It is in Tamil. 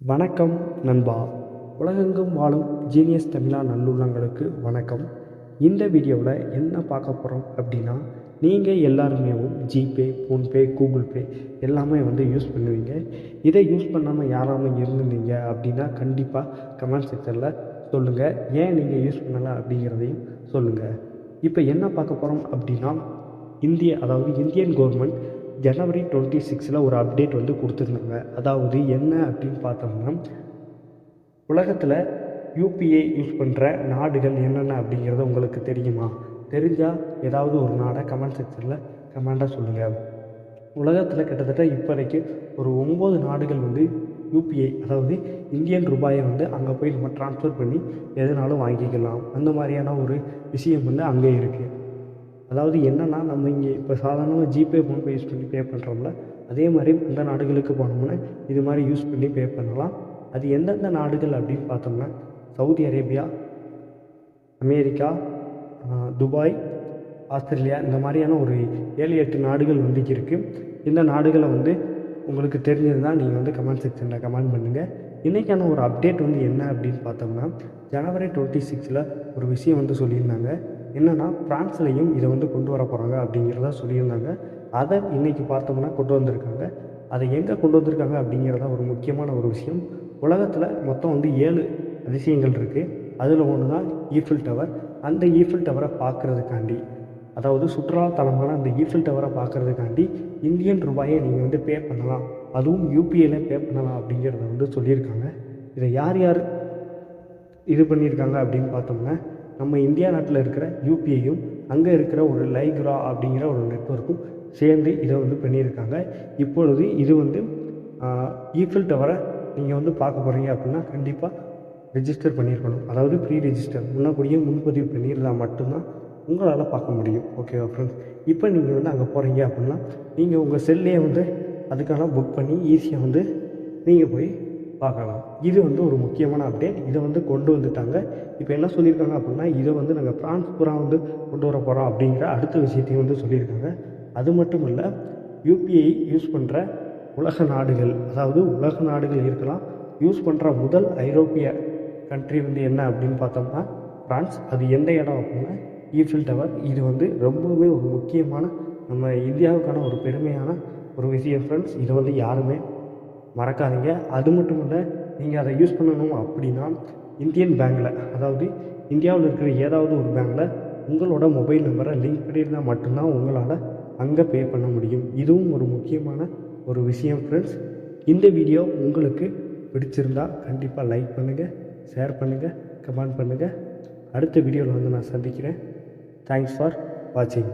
வணக்கம் நண்பா. உலகெங்கும் வாழும் ஜீனியஸ் தமிழா நல்லுள்ளங்களுக்கு வணக்கம். இந்த வீடியோவில் என்ன பார்க்க போகிறோம் அப்படின்னா நீங்கள் எல்லாருமே ஜிபே ஃபோன்பே கூகுள் பே எல்லாமே வந்து யூஸ் பண்ணுவீங்க. இதை யூஸ் பண்ணாமல் யாராம இருந்திருந்தீங்க அப்படின்னா கண்டிப்பாக கமெண்ட் செக்ஷனில் சொல்லுங்கள் ஏன் நீங்கள் யூஸ் பண்ணலை அப்படிங்கிறதையும் சொல்லுங்கள் இப்போ என்ன பார்க்க போகிறோம் அப்படின்னா இந்திய அதாவது இந்தியன் கவர்மெண்ட் ஜனவரி டுவெண்ட்டி சிக்ஸில் ஒரு அப்டேட் வந்து கொடுத்துருந்தாங்க. அதாவது என்ன அப்படின்னு பார்த்தோம்னா உலகத்தில் யூபிஐ யூஸ் பண்ணுற நாடுகள் என்னென்ன அப்படிங்கிறது உங்களுக்கு தெரியுமா? தெரிஞ்சால் ஏதாவது ஒரு நாடை கமெண்ட் செக்ஷனில் கமெண்டாக சொல்லுங்கள் உலகத்தில் கிட்டத்தட்ட இப்போதைக்கு ஒரு ஒம்பது நாடுகள் வந்து யூபிஐ அதாவது இந்தியன் ரூபாயை வந்து அங்கே போய் நம்ம ட்ரான்ஸ்ஃபர் பண்ணி எதுனாலும் வாங்கிக்கலாம். அந்த மாதிரியான ஒரு விஷயம் வந்து அங்கே இருக்குது அதாவது என்னென்னா நம்ம இங்கே இப்போ சாதாரணமாக ஜிபே ஃபோன்பே யூஸ் பண்ணி பே பண்ணுறோம்ல அதே மாதிரி அந்த நாடுகளுக்கு போனோம்னா இது மாதிரி யூஸ் பண்ணி பே பண்ணலாம். அது எந்தெந்த நாடுகள் அப்படின்னு பார்த்தோம்னா Saudi Arabia America Dubai Australia இந்த மாதிரியான ஒரு ஏழு எட்டு நாடுகள் வந்து இருக்குது இந்த நாடுகளை வந்து உங்களுக்கு தெரிஞ்சிருந்தால் நீங்கள் வந்து கமெண்ட் செக்ஷனில் கமெண்ட் பண்ணுங்கள் இன்றைக்கான ஒரு அப்டேட் வந்து என்ன அப்படின்னு பார்த்தோம்னா ஜனவரி டுவெண்ட்டி சிக்ஸில் ஒரு விஷயம் வந்து சொல்லியிருந்தாங்க. என்னென்னா ஃப்ரான்ஸ்லேயும் இதை வந்து கொண்டு வர போகிறாங்க அப்படிங்கிறத சொல்லியிருந்தாங்க. அதை இன்றைக்கி பார்த்தோம்னா கொண்டு வந்திருக்காங்க. அதை எங்கே கொண்டு வந்திருக்காங்க அப்படிங்கிறத ஒரு முக்கியமான ஒரு விஷயம். உலகத்தில் மொத்தம் வந்து ஏழு அதிசயங்கள் இருக்குது அதில் ஒன்று தான் ஈஃபில் டவர். அந்த ஈஃபில் டவரை பார்க்குறதுக்காண்டி அதாவது சுற்றுலாத்தலமான அந்த ஈஃபில் டவரை பார்க்குறதுக்காண்டி இந்தியன் ரூபாயை நீங்கள் வந்து பே பண்ணலாம். அதுவும் யூபிஐயில் பே பண்ணலாம் அப்படிங்கிறத வந்து சொல்லியிருக்காங்க. இதை யார் யார் இது பண்ணியிருக்காங்க அப்படின்னு பார்த்தோம்னா நம்ம இந்தியா நாட்டில் இருக்கிற யூபிஐயும் அங்கே இருக்கிற ஒரு லைக்ரா அப்படிங்கிற ஒரு நெட்வொர்க்கும் சேர்ந்து இதை வந்து பண்ணியிருக்காங்க. இப்பொழுது இது வந்து ஈஃபில் டவரை நீங்கள் வந்து பார்க்க போகிறீங்க அப்படின்னா கண்டிப்பாக ரெஜிஸ்டர் பண்ணியிருக்கணும். அதாவது ப்ரீ ரெஜிஸ்டர் முன்னக்கூடிய முன்பதிவு பண்ணியிருந்தால் மட்டும்தான் உங்களால் பார்க்க முடியும். ஓகேவா ஃப்ரெண்ட்ஸ் இப்போ நீங்கள் வந்து அங்கே போகிறீங்க அப்படின்னா நீங்கள் உங்கள் செல்லையே வந்து அதுக்கான புக் பண்ணி ஈஸியாக வந்து நீங்கள் போய் பார்க்கலாம். இது வந்து ஒரு முக்கியமான அப்டேட் இதை வந்து கொண்டு வந்துட்டாங்க. இப்போ என்ன சொல்லியிருக்காங்க அப்படின்னா இதை வந்து நாங்கள் ஃப்ரான்ஸ் பூரா வந்து கொண்டு வர போகிறோம் அப்படிங்கிற அடுத்த விஷயத்தையும் வந்து சொல்லியிருக்காங்க. அது மட்டும் இல்லை யூபிஐ யூஸ் பண்ணுற உலக நாடுகள் அதாவது உலக நாடுகள் இருக்கலாம் யூஸ் பண்ணுற முதல் ஐரோப்பிய கண்ட்ரி வந்து என்ன அப்படின்னு பார்த்தோம்னா ஃப்ரான்ஸ் அது எந்த இடம் அப்படின்னா ஈஃபில் டவர் இது வந்து ரொம்பவே ஒரு முக்கியமான நம்ம இந்தியாவுக்கான ஒரு பெருமையான ஒரு விஷயம் ஃப்ரெண்ட்ஸ் இதை வந்து யாருமே மறக்காதீங்க. அது மட்டும் இல்லை நீங்கள் அதை யூஸ் பண்ணணும் அப்படின்னா இந்தியன் பேங்க்கில் அதாவது இந்தியாவில் இருக்கிற ஏதாவது ஒரு பேங்க்கில் உங்களோட மொபைல் நம்பரை லிங்க் பண்ணியிருந்தால் மட்டும்தான் உங்களால் அங்கே பே பண்ண முடியும். இதுவும் ஒரு முக்கியமான ஒரு விஷயம் ஃப்ரெண்ட்ஸ் இந்த வீடியோ உங்களுக்கு பிடிச்சிருந்தா கண்டிப்பாக லைக் பண்ணுங்கள் ஷேர் பண்ணுங்கள் கமெண்ட் பண்ணுங்கள் அடுத்த வீடியோவில் வந்து நான் சந்திக்கிறேன். தேங்க்ஸ் ஃபார் வாட்சிங்